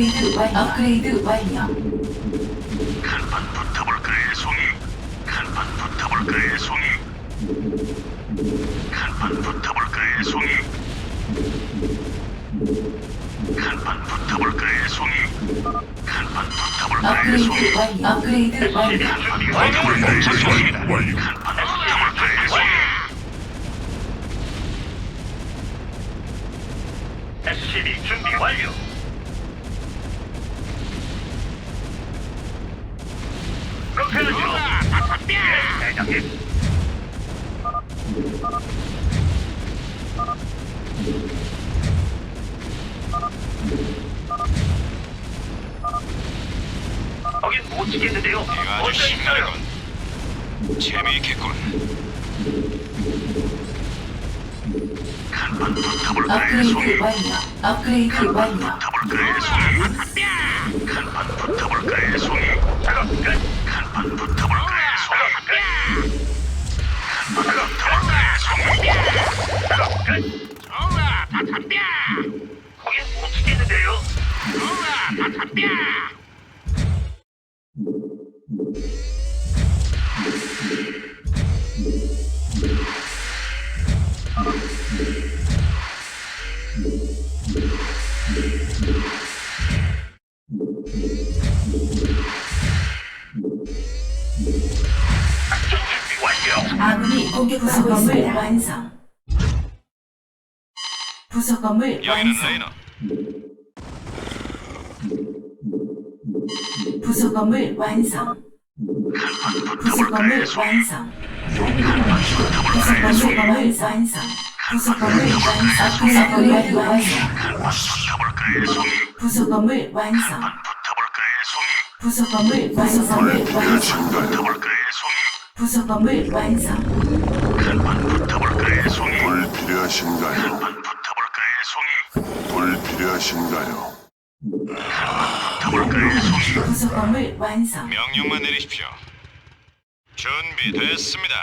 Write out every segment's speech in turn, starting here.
업그레이드 완 업그레이드 완료. 간판 붙어볼까의 송이 간판 붙어볼까의 송이 간판 붙어볼까의 송이 간판 붙어볼까의 송이 간판 붙어볼까의 송이 업그레이드 완료. 업그레이드 완료. 완료를 작성합니다 완료. 대장님 거긴 못 지겠는데요. 이거 아주 신나는군. 재미있겠군. 붙어볼까의 송이 업그레이드 완료. 업그레이드 완료. 붙어볼까의 송이 간판 붙어볼까의 송이 작업 끝 좋아 다 덤벼 거긴 못 치겠는데요 좋아 다 덤벼 아군이 공격하고 있습니다. 완성. 부속 건물 여기는 완성. 레이너. 부속 건물 완성. 부속 건물 완성. 부속 건물 완성. 부속 건물 완성. 부속 건물 완성. 송이 부속 건물 완성. 송이 부속 건물 부속 건물 완성. 부속 건물 완성. 간판 붙어볼까의 송이 불 필요하신가요? 간판 붙어볼까의 송이 불 필요하신가요? 붙어볼까의 송이 부속 건물 완성. 명령만 내리십시오. 준비됐습니다.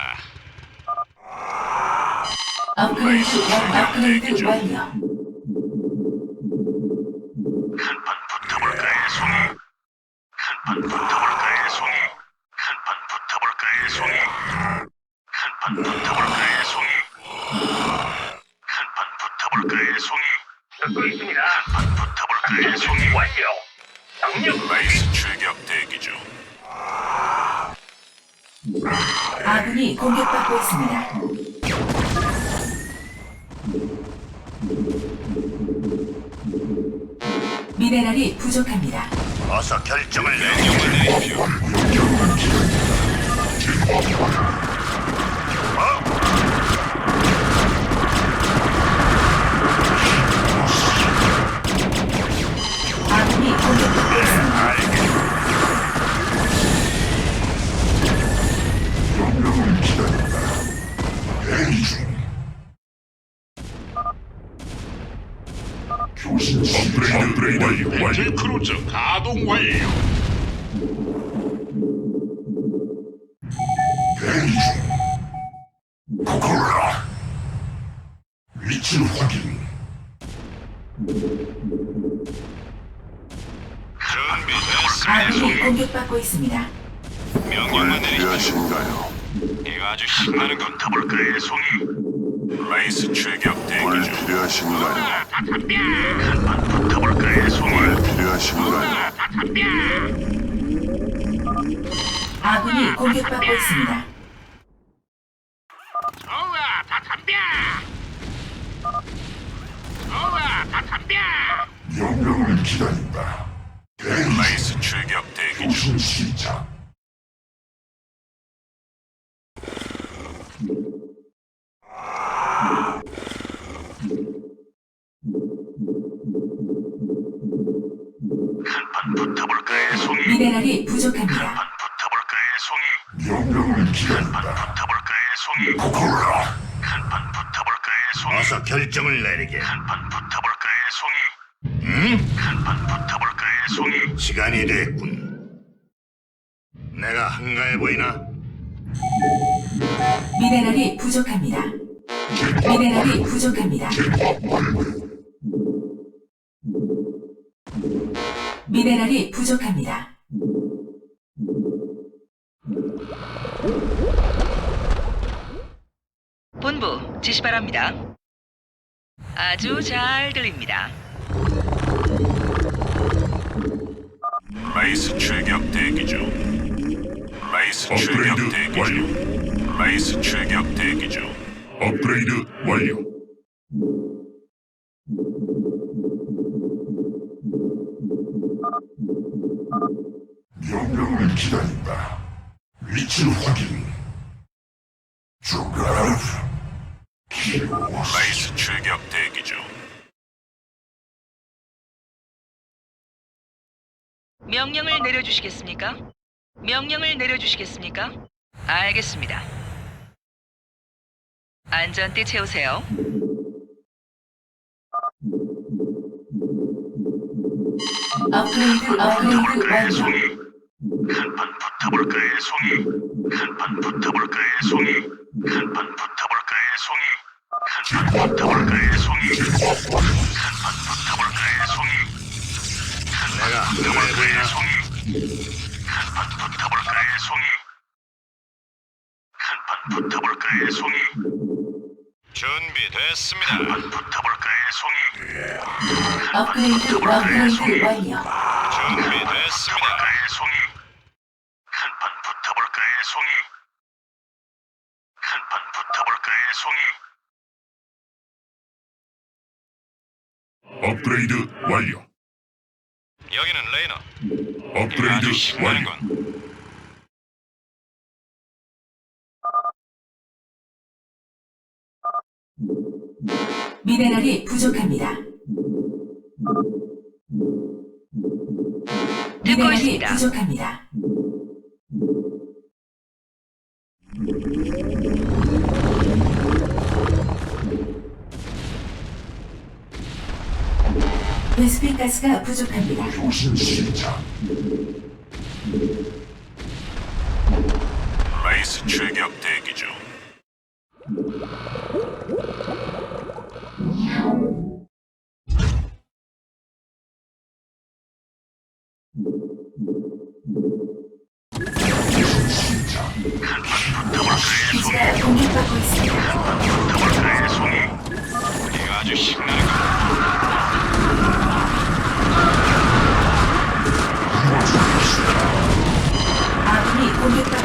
업그레이드 완 업그레이드 완료. 베이스 출격 대기 중. 아군이 공격받고 있습니다. 미네랄이 부족합니다. 어서 결정을 내 명령만 내리십시오. 아군 있습니다. 불 명령만 내리십시오. 필요하신가요? 이거 아주 신나는군. 붙어볼까의 송이 레이스 출격 뭘 대기 중. 필요하신가요? 한판 붙어볼까요, 송이? 뭘 필요하신가요? 아군이 공격받고 있습니다. 결정을 내리게. 한판 붙어볼까요, 송이? 응? 한판 붙어볼까요, 송이? 시간이 됐군. 내가 한가해 보이나? 미네랄이 부족합니다. 미네랄이 부족합니다. 미네랄이 부족합니다. 본부 지시 바랍니다. 아주 잘 들립니다. 레이스 출격 대기 중. 레이스 출격 업그레이드 대기 완료. 중. 레이스 출격 대기 중. 업그레이드 완료. 명령을 기다린다. 위치 확인. 주가르. 키로스. 레이스 출격 명령을 내려주시겠습니까? 명령을 내려주시겠습니까? 알겠습니다. 안전띠 채우세요. 업그레이드 업그레이드 붙어볼까요, 완료. 송이? 한판 붙어볼까요, 송이? 한판 붙어볼까요, 송이? 한판 붙어볼까요, 송이? 한판 붙어볼까요, 송이? 한판 붙어볼까요, 송이? 내가 한가해 보이나? 송이? 한판 붙어볼까요, 송이? 한판 붙어볼까요, 송이? 준비됐습니다. 한판 붙어볼까요, 송이? 업그레이드 업그레이드 완료. 준비됐습니다. 붙어볼까요, 송이? 한판 붙어볼까요, 송이? 한판 붙어볼까요, 송이? 업그레이드 완료. 여기는 레이너. 업그레이드 아주 신나는 완료. 건 미네랄이 부족합니다. 듣고 미네랄이 있습니다. 부족합니다. 베스핀 가스가 부족합니다. 교신 시작. 레이스 출격 대기 중.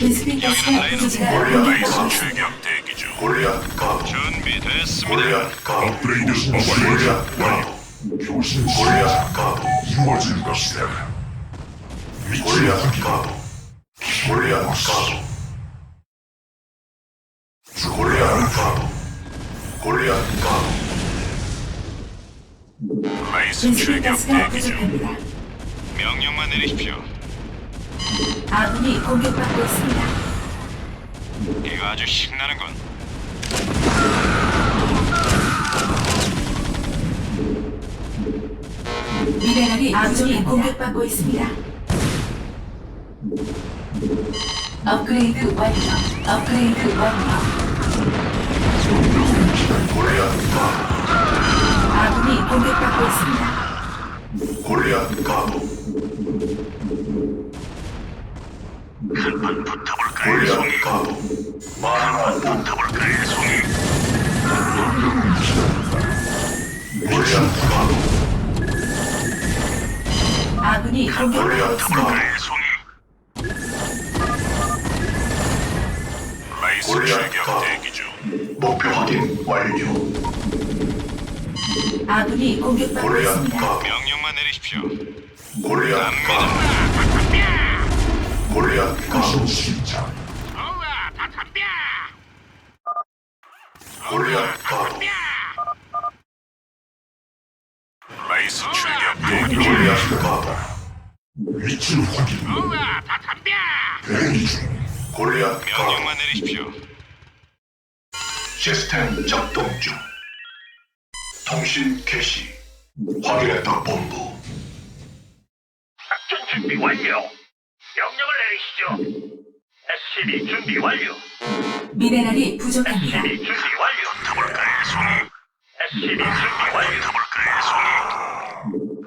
있습니다. 출격 대기 중. 골리앗 가도. 준비됐습니다. 골리앗 가도. 업그레이드 완료. 완료. 교신 골리앗 가도. 이루어진 것이다. 확인. 가도. 골리앗 가도. 골리앗 가도. 골리앗 가도. 베스핀 출격 대기 중. 명령만 내리십시오. 아군이 공격받고 있습니다. 이거 아주 신나는군. 미네랄이 아군이 공격받고 있습니다. 업그레이드 완료. 업그레이드 완료. 골리앗 아군이 공격받고 있습니다. 골리앗 가도 한판 붙어볼까요, 송이? 본 붙어볼까요, 송이? 아군이 공격받고 있습니다. 붙어볼까요, 송이? 라이스 골리앗 출격 가. 대기 중. 목표 확인 완료 아군이 공격받고 골리앗 있습니다. 명령만 내리십시오. 골리앗 가도 골리앗 가도 시작 골리앗 가도 라이스 출격 대기 중. 골리앗 가도 위치 확인 대기 중 골리앗 가도 명령만 내리십시오. 시스템 작동 중 통신 개시 확인했다 본부 작전 준비 완료. 내리시죠. SCB 준비 완료. 미네랄이 부족합니다. SCB 준비 완료. 붙어볼까요, 송이? SCB 준비 완료. 붙어볼까요, 송이?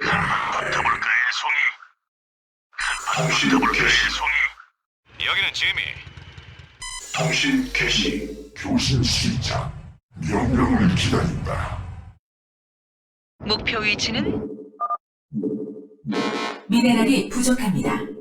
한판 붙어볼까요, 송이? 통신 붙어볼까요, 개시 송이? 여기는 지미. 통신 개시 교신 시작 명령을 기다린다 목표 위치는 미네랄이 부족합니다.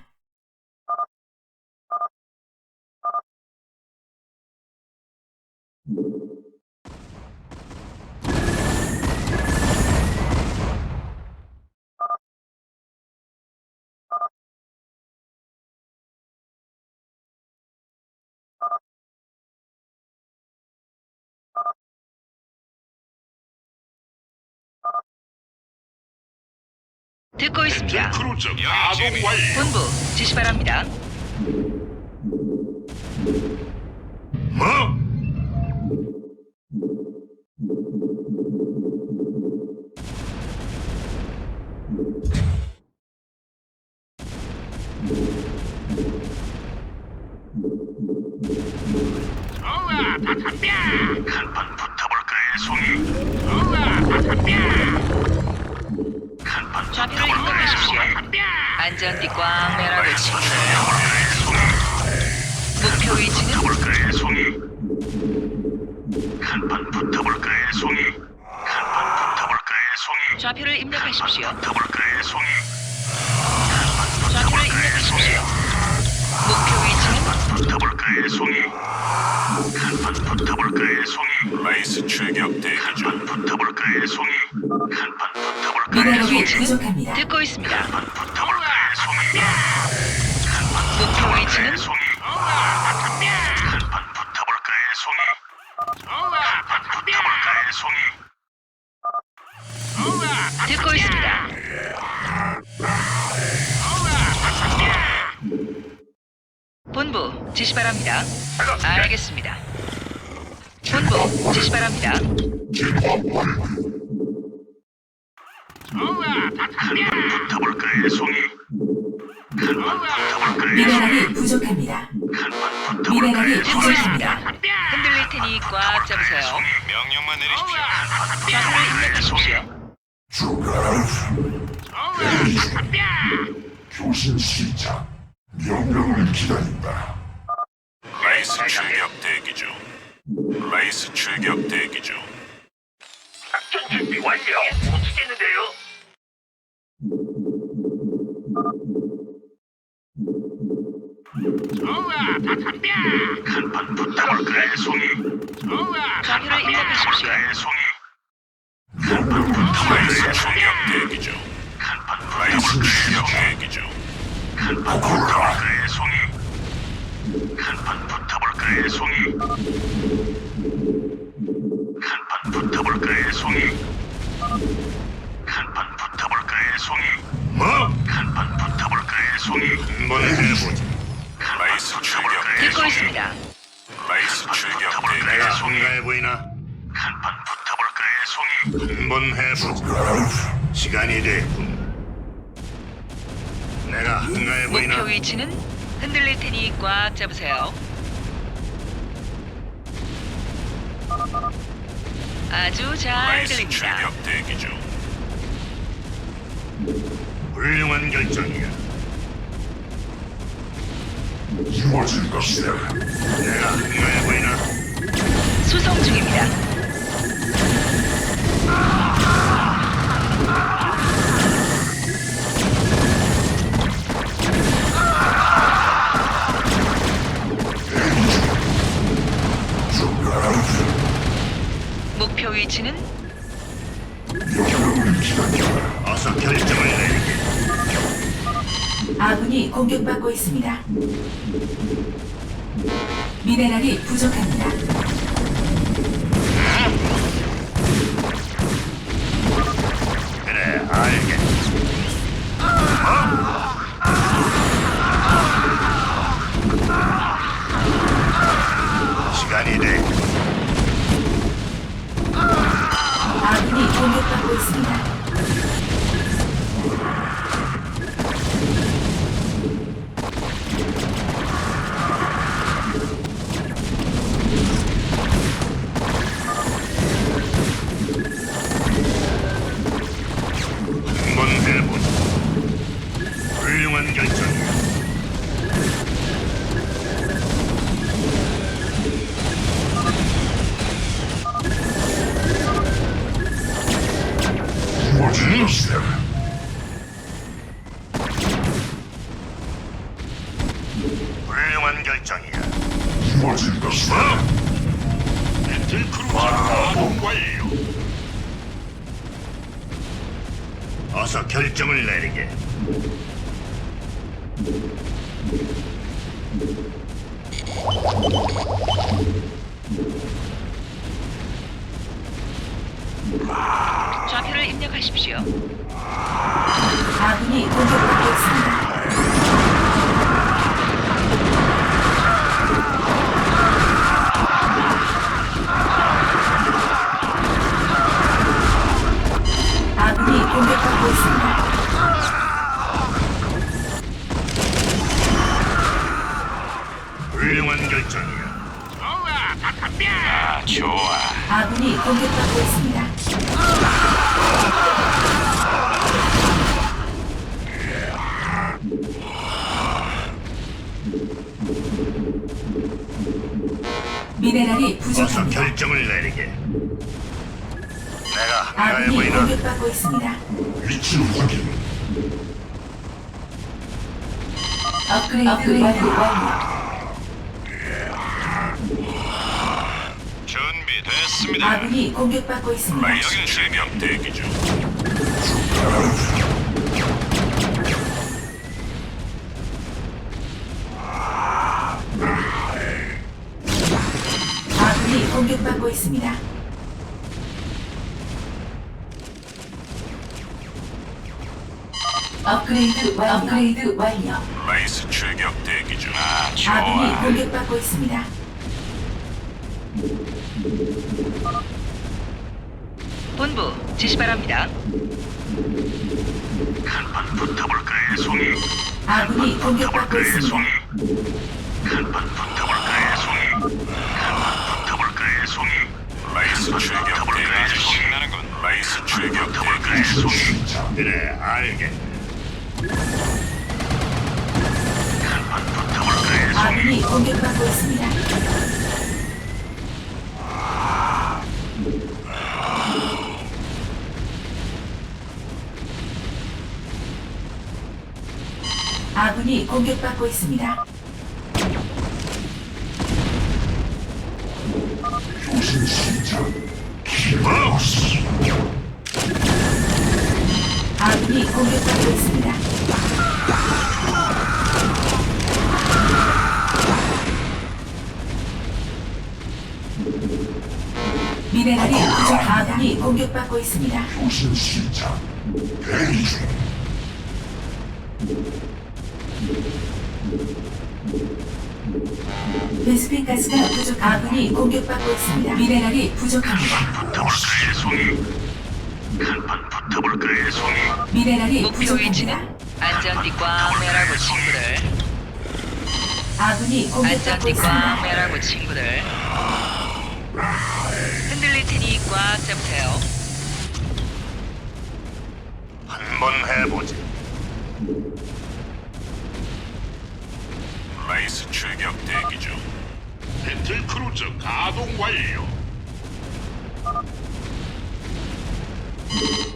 듣고 있습니다. 크루즈 가동 완료. 본부 지시 바랍니다. 뭐? 좌표를 입력하십시오. 붙어볼까요, 송이? 좌표를 입력하십시오. 목표 위치는 붙어볼까요, 송이? 한판 붙어볼까요, 송이? 라이스 출격 대기 중. 한판 붙어볼까요, 송이? 한판 붙어볼까요, 미네랄이 송이? 부족합니다. 듣고 있습니다. 한판 붙어볼까요, 송이? 목표 위치는 송이? 한판 붙어볼까요, 송이? 한판 붙어볼까요, 송이? 듣고 있습니다. 본부 지시 바랍니다. 알겠습니다. 본부 지시 바랍니다. 붙어볼까요, 송이? 한판 붙어볼까요, 송이? 미네랄이 부족합니다. 미네랄이 붙어볼까요? 부족합니다. 흔들릴 테니 꽉 잡으세요. 명령만 내리십시오. 좌표를 입력하십시오. 대기 중 교신 시작 명령을 기다린다 라이스 출격 대기 중. 라이스 출격 대기 중. 작전 준비 완료. 못 치겠는데요? 한판 붙어볼까요, 송이? 좌표를 입력하십시오. 붙어볼까요, 송이? 프라이스 충격 대기죠. 프라이스 충격 대기죠. 오라 그의 출격. 듣고 있습니다. 라이스 출격. 내가 송이가 보이나? 한판 붙어볼까요, 송이? 한번 해보자. 라우스. 시간이 됐군. 내가 한가해 보이나? 목표 위치는 흔들릴 테니 꽉 잡으세요. 아주 잘 라이스 들립니다. 출격 대기 중. 훌륭한 결정이야. 이루어질 것이다. 내가 한가해 보이나? 수송 중입니다. 목표 위치는 공격받고 있습니다. 미네랄이 부족합니다. 이루어질 것이다. 훌륭한 결정이야. 이루어질 것이다. 엔틀크루즈 가동 완료. 어서 결정을 내리게. 훌륭한 결정이야. 아 좋아. 아군이 공격받고 있습니다. 미네랄이 어서 부족합니다. 결정을 내리게. 내가 아군이 보이나? 공격받고 있습니다. 위치 확인. 업그레이드, 업그레이드 완료. 준비됐습니다. 아군이 공격받고 있습니다. 라이스 출격 대기 중. 아군이 공격받고 있습니다. 업그레이드, 완- 업그레이드 완료. 라이스 출격 대기 중. 아 아군이 좋아. 공격받고 있습니다. 본부 지시 바랍니다. 한판 붙어볼까요, 송이? 아군이 공격받고 붙어볼까요, 있습니다. 송이? 한판 붙어볼까요, 송이? 한판 붙어볼까요, 송이? 라이스 출격 대기 붙어볼까요, 중. 송이? 라이스 출격 붙어볼까요, 대기 중. 송이? 그래, 알겠. 한판 붙어볼까요, 송이? 아군이 공격받고 있습니다. 아군이 공격받고 있습니다. 교신 시작. 키보스. 아군이 공격받고 있습니다. 미네랄이. 아군이 공격받고 있습니다. 교신 시작. 대기 중. 베스핀 가스가 부족. 아군이 공격받고 있습니다. 미네랄이 부족합니다. 붙어볼까요, 송이? 한판 붙어볼까요, 송이? 미네랄이 목표 부족합니다. 위치는 안전띠 꽝 매라고 친구들. 아군이 공격받고 안전띠 꽝 있습니다. 매라고 친구들. 흔들릴 테니 꽉 잡으세요. 한번 해보지.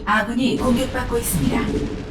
아군이 공격받고 있습니다.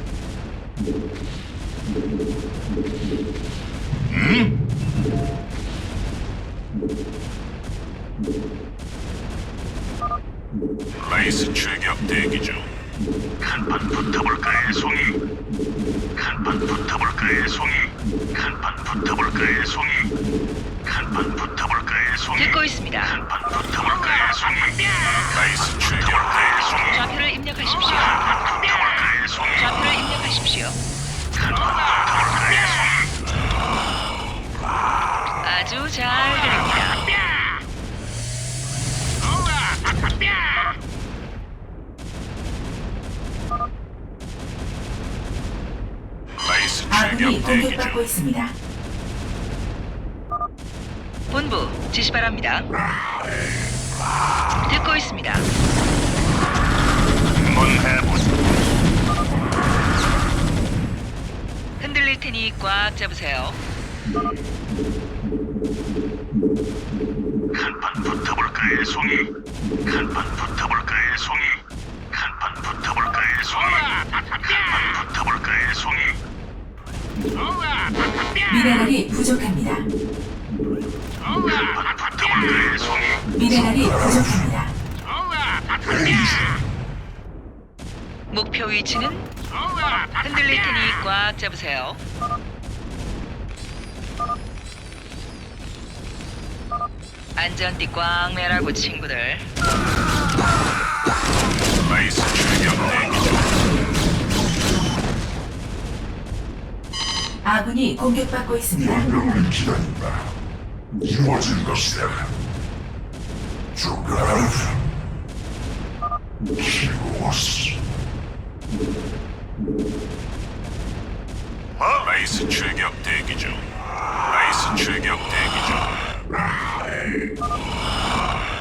있습니다. 본부 지시 바랍니다. 듣고 있습니다. 한번. 흔들릴 테니 꽉 잡으세요. 한판 붙어볼까요, 송이? 한판 붙어볼까요, 송이? 한판 붙어볼까요, 송이? 한판 붙어볼까요, 송이? 미네랄이 부족합니다. 송이? 미네랄이 부족합니다. 목표 위치는 흔들릴 테니 꽉 잡으세요. 안전띠 꽝 매라고 친구들. 라이스 출격 대기 중. 아군이 공격받고 있습니다. 명령을 기다린다. 이루어질 것이다. 죽어라. 키로스. 라이스 출격 대기 중. 라이스 출격 대기 중.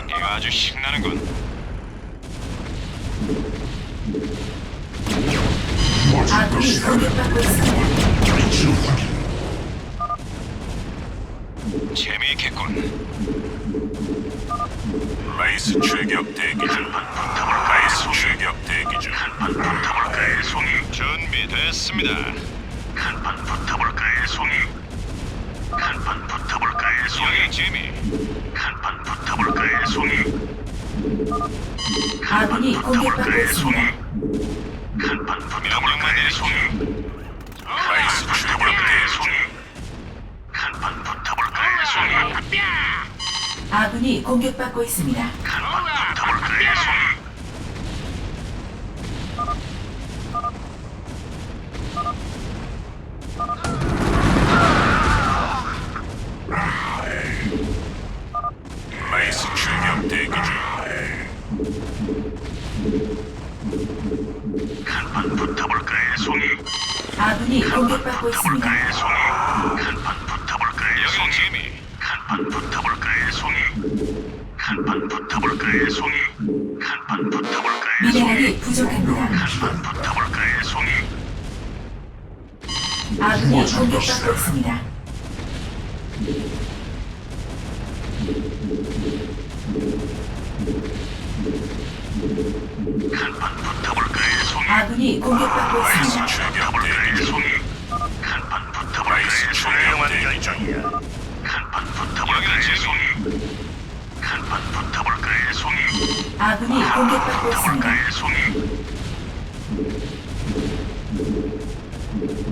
이거 아주 신나는군. 이루어질 아군이 것이다. 공격받고 있습니다. 위치 확인. 재미있겠군. 라이스 출격 대기 중. 라이스 출격 대기 중. 한판 붙어볼까요, 송이? 준비됐습니다. 한판 붙어볼까요, 송이? 한판 붙어볼까요, 송이? 재미. 한판 붙어볼까요, 송이? 아군이 공격받고? 있습니다. 한판 붙어볼까요? 아군이 공격받고 있습니다. 한판 붙어볼까요, 송 아군이 공격받고 있습니다. 붙어볼까요, 송이?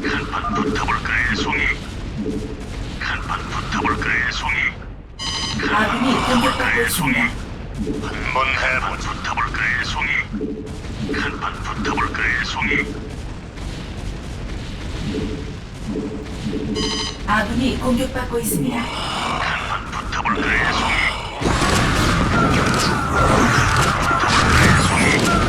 한판 붙어볼까요, 송이? 한판 붙어볼까요, 송이? 아군이 공격받고 있습니다. 한번 한판 해보지. 붙어볼까요, 송이? 한판 붙어볼까요, 송이? 아군이 공격받고 있습니다. 붙어볼까요, 송이? Thank you.